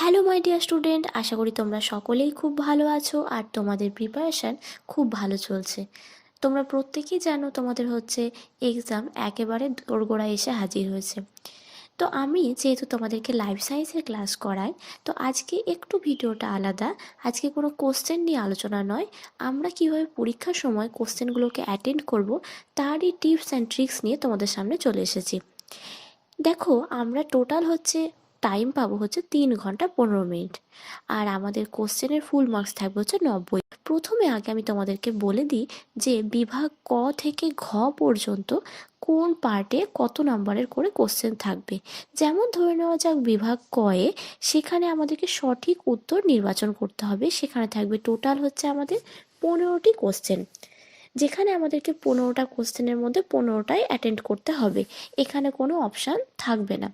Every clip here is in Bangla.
হ্যালো মাই ডিয়ার স্টুডেন্ট আশা করি তোমরা সকলেই খুব ভালো আছো আর তোমাদের প্রিপারেশান খুব ভালো চলছে। তোমরা প্রত্যেকেই জানো তোমাদের হচ্ছে এক্সাম একেবারে দোরগোড়ায় এসে হাজির হয়েছে। তো আমি যেহেতু তোমাদেরকে লাইফ সায়েন্সের ক্লাস করাই, তো আজকে একটু ভিডিওটা আলাদা। আজকে কোনো কোশ্চেন নিয়ে আলোচনা নয়। আমরা কীভাবে পরীক্ষার সময় কোশ্চেনগুলোকে অ্যাটেন্ড করব, তারই টিপস অ্যান্ড ট্রিক্স নিয়ে তোমাদের সামনে চলে এসেছি। দেখো, আমরা টোটাল হচ্ছে টাইম পাবো হচ্ছে তিন ঘণ্টা পনেরো মিনিট। আর আমাদের কোশ্চেনের ফুল মার্কস থাকবে হচ্ছে নব্বই। প্রথমে আগে আমি তোমাদেরকে বলে দিই যে বিভাগ ক থেকে ঘ পর্যন্ত কোন পার্টে কত নাম্বারের করে কোশ্চেন থাকবে। যেমন ধরে নেওয়া যাক বিভাগ কয়ে সেখানে আমাদেরকে সঠিক উত্তর নির্বাচন করতে হবে। সেখানে থাকবে টোটাল হচ্ছে আমাদের পনেরোটি কোশ্চেন যেখানে আমাদেরকে পনেরোটা কোশ্চেনের মধ্যে পনেরোটাই অ্যাটেন্ড করতে হবে। এখানে কোনো অপশান থাকবে না।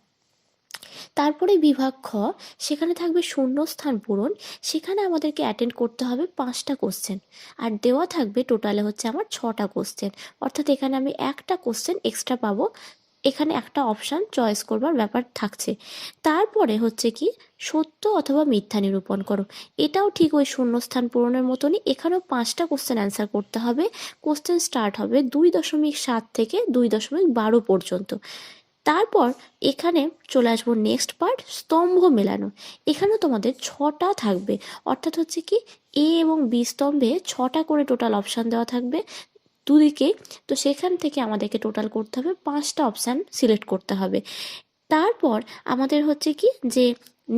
তারপরে বিভাগ খ, সেখানে থাকবে শূন্যস্থান পূরণ। সেখানে আমাদেরকে অ্যাটেন্ড করতে হবে পাঁচটা কোশ্চেন আর দেওয়া থাকবে টোটালে হচ্ছে আমার ছটা কোশ্চেন অর্থাৎ এখানে আমি একটা কোশ্চেন এক্সট্রা পাবো। এখানে একটা অপশান চয়েস করবার ব্যাপার থাকছে। তারপরে হচ্ছে কি, সত্য অথবা মিথ্যা নিরূপণ করো। এটাও ঠিক ওই শূন্যস্থান পূরণের মতনই। এখানেও পাঁচটা কোশ্চেন অ্যান্সার করতে হবে। কোশ্চেন স্টার্ট হবে দুই দশমিক সাত থেকে দুই দশমিক বারো পর্যন্ত। তারপর এখানে চলে আসব নেক্সট পার্ট স্তম্ভ মেলানো। এখানেও তোমাদের ছটা থাকবে। অর্থাৎ হচ্ছে কি, এ এবং বি স্তম্ভে ছটা করে টোটাল অপশান দেওয়া থাকবে দুদিকে। তো সেখান থেকে আমাদেরকে টোটাল করতে হবে পাঁচটা অপশান সিলেক্ট করতে হবে। তারপর আমাদের হচ্ছে কি, যে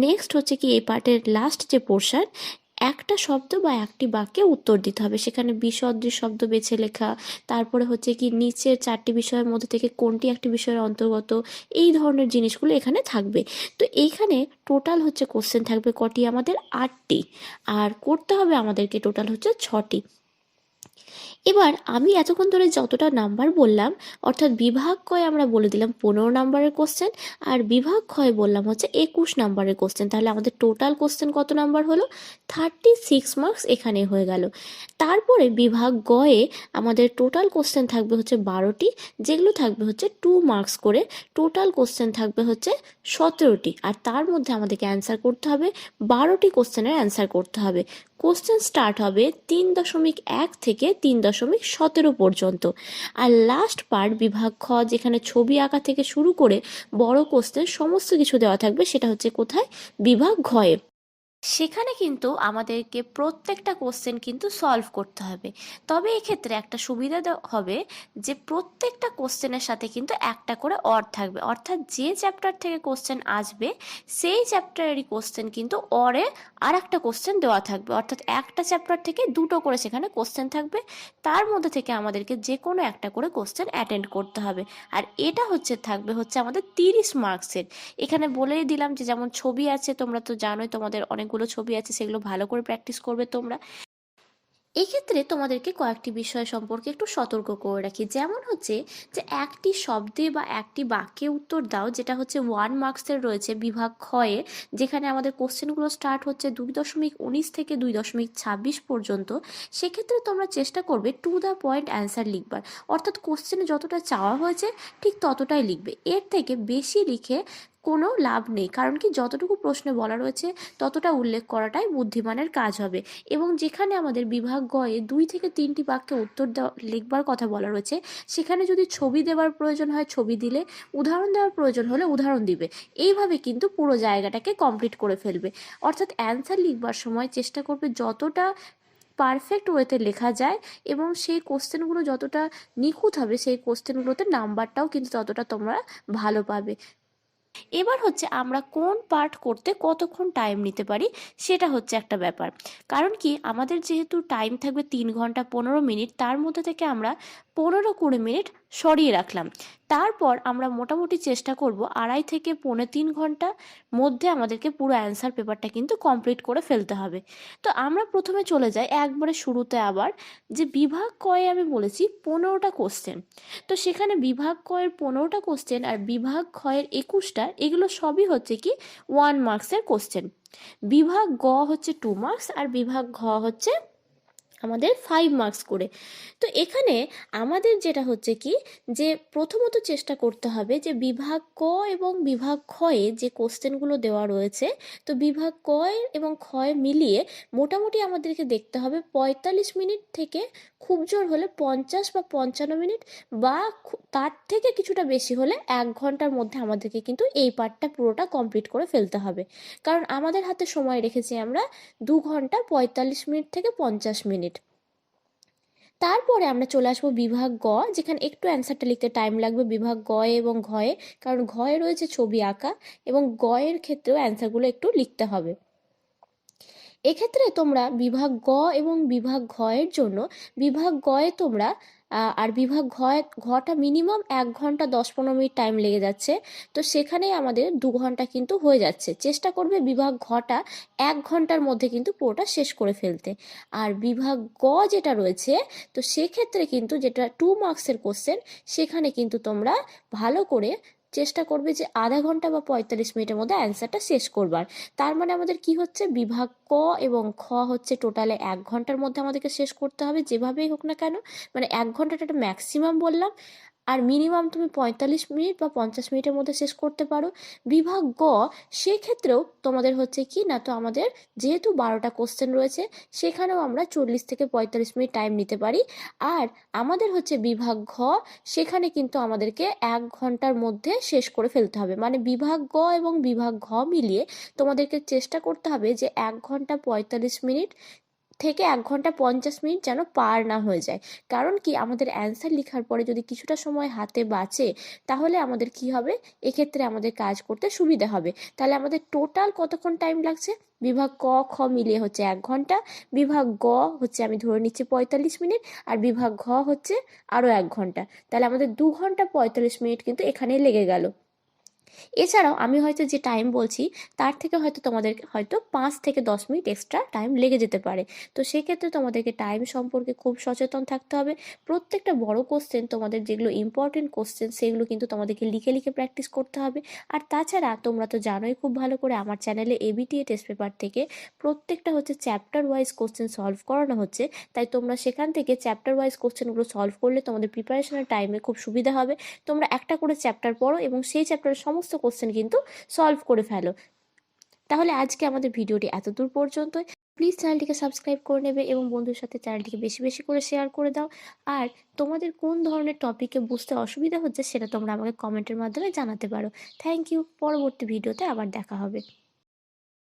নেক্সট হচ্ছে কি, এই পার্টের লাস্ট যে পোর্শন একটা শব্দ বা একটি বাক্যে উত্তর দিতে হবে। সেখানে বিসদৃশ শব্দ বেছে লেখা, তারপরে হচ্ছে কি নিচের চারটি বিষয়ের মধ্যে থেকে কোনটি একটি বিষয়ের অন্তর্গত, এই ধরনের জিনিসগুলো এখানে থাকবে। তো এইখানে টোটাল হচ্ছে কোশ্চেন থাকবে কটি? আমাদের আটটি। আর করতে হবে আমাদেরকে টোটাল হচ্ছে ছটি। এবার আমি এতক্ষণ ধরে যতটা নাম্বার বললাম, অর্থাৎ বিভাগ কয় আমরা বলে দিলাম পনেরো নাম্বারের কোশ্চেন আর বিভাগ ক্ষয় বললাম হচ্ছে একুশ নাম্বারের কোশ্চেন তাহলে আমাদের টোটাল কোশ্চেন কত নাম্বার হলো? থার্টি সিক্স মার্কস এখানে হয়ে গেল। তারপরে বিভাগ গয়ে আমাদের টোটাল কোশ্চেন থাকবে হচ্ছে বারোটি, যেগুলো থাকবে হচ্ছে টু মার্কস করে। টোটাল কোশ্চেন থাকবে হচ্ছে সতেরোটি, আর তার মধ্যে আমাদেরকে অ্যান্সার করতে হবে। বারোটি কোশ্চেনের অ্যান্সার করতে হবে। কোশ্চেন স্টার্ট হবে তিন দশমিক এক থেকে তিন দশমিক সতেরো পর্যন্ত। আর লাস্ট পার্ট বিভাগ খ, যেখানে ছবি আঁকা থেকে শুরু করে বড় কোশ্চেন সমস্ত কিছু দেওয়া থাকবে, সেটা হচ্ছে কোথায়? বিভাগ ঘয়ে সেখানে কিন্তু আমাদেরকে প্রত্যেকটা কোশ্চেন কিন্তু সলভ করতে হবে। তবে এক্ষেত্রে একটা সুবিধা হবে যে প্রত্যেকটা কোশ্চেনের সাথে কিন্তু একটা করে অর থাকবে। অর্থাৎ যে চ্যাপ্টার থেকে কোশ্চেন আসবে, সেই চ্যাপ্টারেরই কোশ্চেন কিন্তু অরে আর একটা কোশ্চেন দেওয়া থাকবে। অর্থাৎ একটা চ্যাপ্টার থেকে দুটো করে সেখানে কোশ্চেন থাকবে। তার মধ্যে থেকে আমাদেরকে যে কোনো একটা করে কোশ্চেন অ্যাটেন্ড করতে হবে। আর এটা হচ্ছে, থাকবে হচ্ছে আমাদের তিরিশ মার্কসের এখানে বলেই দিলাম যে যেমন ছবি আছে, তোমরা তো জানোই তোমাদের অনেকগুলো ছবি আছে সেগুলো ভালো করে প্র্যাকটিস করবে তোমরা। এক্ষেত্রে তোমাদেরকে কয়েকটি বিষয় সম্পর্কে একটু সতর্ক করে রাখি। যেমন হচ্ছে যে একটি শব্দে বা একটি বাক্যে উত্তর দাও, যেটা হচ্ছে ওয়ান মার্কসের রয়েছে বিভাগ ক্ষয়ে যেখানে আমাদের কোশ্চেনগুলো স্টার্ট হচ্ছে দুই দশমিক উনিশ থেকে দুই দশমিক ছাব্বিশ পর্যন্ত। সেক্ষেত্রে তোমরা চেষ্টা করবে টু দ্য পয়েন্ট অ্যান্সার লিখবার। অর্থাৎ কোশ্চেনে যতটা চাওয়া হয়েছে ঠিক ততটাই লিখবে। এর থেকে বেশি লিখে কোনো লাভ নেই। কারণ কি যতটুকু প্রশ্নে বলা রয়েছে, ততটা উল্লেখ করাটাই বুদ্ধিমানের কাজ হবে। এবং যেখানে আমাদের বিভাগ গয়ে দুই থেকে তিনটি বাক্যে উত্তর দেওয়া, লিখবার কথা বলা রয়েছে, সেখানে যদি ছবি দেওয়ার প্রয়োজন হয়, ছবি দিলে, উদাহরণ দেওয়ার প্রয়োজন হলে উদাহরণ দিবে। এইভাবে কিন্তু পুরো জায়গাটাকে কমপ্লিট করে ফেলবে। অর্থাৎ অ্যান্সার লিখবার সময় চেষ্টা করবে যতটা পারফেক্ট ওয়েতে লেখা যায় এবং সেই কোশ্চেনগুলো যতটা নিখুঁত হবে, সেই কোশ্চেনগুলোতে নাম্বারটাও কিন্তু ততটা তোমরা ভালো পাবে। এবার হচ্ছে আমরা কোন পার্ট করতে কতক্ষণ টাইম নিতে পারি, সেটা হচ্ছে একটা ব্যাপার। কারণ কি, আমাদের যেহেতু টাইম থাকবে তিন ঘণ্টা পনেরো মিনিট, তার মধ্যে থেকে আমরা পনেরো কুড়ি মিনিট সরিয়ে রাখলাম। তারপর আমরা মোটামুটি চেষ্টা করব আড়াই থেকে পৌনে তিন ঘণ্টা মধ্যে আমাদেরকে পুরো অ্যান্সার পেপারটা কিন্তু কমপ্লিট করে ফেলতে হবে। তো আমরা প্রথমে চলে যাই একবারে শুরুতে আবার যে বিভাগ কয়ে আমি বলেছি পনেরোটা কোশ্চেন তো সেখানে বিভাগ কয়ের পনেরোটা কোশ্চেন আর বিভাগ ক্ষয়ের একুশটা, এগুলো সবই হচ্ছে কি ওয়ান মার্কসের কোশ্চেন বিভাগ গ হচ্ছে টু মার্কস আর বিভাগ ঘ হচ্ছে আমাদের ফাইভ মার্কস করে। তো এখানে আমাদের যেটা হচ্ছে কি, যে প্রথমত চেষ্টা করতে হবে যে বিভাগ ক এবং বিভাগ ক্ষয়ে যে কোশ্চেনগুলো দেওয়া রয়েছে, তো বিভাগ কয় এবং ক্ষয় মিলিয়ে মোটামুটি আমাদেরকে দেখতে হবে পঁয়তাল্লিশ মিনিট থেকে খুব জোর হলে পঞ্চাশ বা পঞ্চান্ন মিনিট বা তার থেকে কিছুটা বেশি হলে এক ঘণ্টার মধ্যে আমাদেরকে কিন্তু এই পার্টটা পুরোটা কমপ্লিট করে ফেলতে হবে। কারণ আমাদের হাতে সময় রেখেছি আমরা দু ঘণ্টা পঁয়তাল্লিশ মিনিট থেকে পঞ্চাশ মিনিট। তারপরে আমরা চলে আসব বিভাগ গ, যেখানে একটু অ্যান্সারটা লিখতে টাইম লাগবে, বিভাগ গ এবং ঘয়ে কারণ ঘয়ে রয়েছে ছবি আঁকা এবং গয়ের ক্ষেত্রেও অ্যান্সারগুলো একটু লিখতে হবে। এক্ষেত্রে তোমরা বিভাগ গ এবং বিভাগ ঘয়ের জন্য, বিভাগ গয়ে তোমরা আর বিভাগ ঘয়, ঘটা মিনিমাম এক ঘণ্টা দশ পনেরো মিনিট টাইম লেগে যাচ্ছে। তো সেখানেই আমাদের দু ঘণ্টা কিন্তু হয়ে যাচ্ছে। চেষ্টা করবে বিভাগ ঘটা এক ঘণ্টার মধ্যে কিন্তু পুরোটা শেষ করে ফেলতে। আর বিভাগ গ যেটা রয়েছে, তো সেক্ষেত্রে কিন্তু যেটা টু মার্কসের কোশ্চেন সেখানে কিন্তু তোমরা ভালো করে চেষ্টা করবে যে আধা ঘণ্টা বা পঁয়তাল্লিশ মিনিটের মধ্যে অ্যান্সারটা শেষ করবার। তার মানে আমাদের কি হচ্ছে? বিভাগ ক এবং খ হচ্ছে টোটালে এক ঘণ্টার মধ্যে আমাদেরকে শেষ করতে হবে, যেভাবেই হোক না কেন। মানে এক ঘন্টাটা একটা ম্যাক্সিমাম বললাম। আর মিনিমাম তুমি পঁয়তাল্লিশ মিনিট বা পঞ্চাশ মিনিটের মধ্যে শেষ করতে পারো। বিভাগ গ, সেক্ষেত্রেও তোমাদের হচ্ছে কি না তো আমাদের যেহেতু বারোটা কোশ্চেন রয়েছে, সেখানেও আমরা চল্লিশ থেকে পঁয়তাল্লিশ মিনিট টাইম নিতে পারি। আর আমাদের হচ্ছে বিভাগ ঘ, সেখানে কিন্তু আমাদেরকে এক ঘণ্টার মধ্যে শেষ করে ফেলতে হবে। মানে বিভাগ গ এবং বিভাগ ঘ মিলিয়ে তোমাদেরকে চেষ্টা করতে হবে যে এক ঘণ্টা পঁয়তাল্লিশ মিনিট থেকে এক ঘণ্টা পঞ্চাশ মিনিট যেন পার না হয়ে যায়। কারণ কি? আমাদের অ্যান্সার লেখার পরে যদি কিছুটা সময় হাতে বাঁচে, তাহলে আমাদের কি হবে? এক্ষেত্রে আমাদের কাজ করতে সুবিধা হবে। তাহলে আমাদের টোটাল কতক্ষণ টাইম লাগছে? বিভাগ ক, খ মিলিয়ে হচ্ছে এক ঘণ্টা, বিভাগ গ হচ্ছে আমি ধরে নিচ্ছি পঁয়তাল্লিশ মিনিট, আর বিভাগ ঘ হচ্ছে আরও এক ঘণ্টা। তাহলে আমাদের দু ঘণ্টা পঁয়তাল্লিশ মিনিট কিন্তু এখানেই লেগে গেল। এছাড়াও আমি হয়তো যে টাইম বলছি, তার থেকে হয়তো তোমাদের হয়তো পাঁচ থেকে দশ মিনিট এক্সট্রা টাইম লেগে যেতে পারে। তো সেক্ষেত্রে তোমাদেরকে টাইম সম্পর্কে খুব সচেতন থাকতে হবে। প্রত্যেকটা বড় কোশ্চেন তোমাদের যেগুলো ইম্পর্টেন্ট কোশ্চেন সেগুলো কিন্তু তোমাদেরকে লিখে লিখে প্র্যাকটিস করতে হবে। আর তাছাড়া তোমরা তো জানোই খুব ভালো করে আমার চ্যানেলে এবিটিএ টেস্ট পেপার থেকে প্রত্যেকটা হচ্ছে চ্যাপ্টার ওয়াইজ কোশ্চেন সলভ করানো হচ্ছে। তাই তোমরা সেখান থেকে চ্যাপ্টার ওয়াইজ কোশ্চেনগুলো সলভ করলে তোমাদের প্রিপারেশনের টাইমে খুব সুবিধা হবে। তোমরা একটা করে চ্যাপ্টার পড়ো এবং সেই চ্যাপ্টারের সমস্ত কোশ্চেন কিন্তু সলভ করে ফেলো। তাহলে আজকে আমাদের ভিডিওটি এত দূর পর্যন্তই। প্লিজ চ্যানেলটিকে সাবস্ক্রাইব করে নেবে এবং বন্ধুর সাথে চ্যানেলটিকে বেশি বেশি করে শেয়ার করে দাও। আর তোমাদের কোন ধরনের টপিকে বুঝতে অসুবিধা হচ্ছে সেটা তোমরা আমাকে কমেন্টের মাধ্যমে জানাতে পারো। থ্যাংক ইউ পরবর্তী ভিডিওতে আবার দেখা হবে।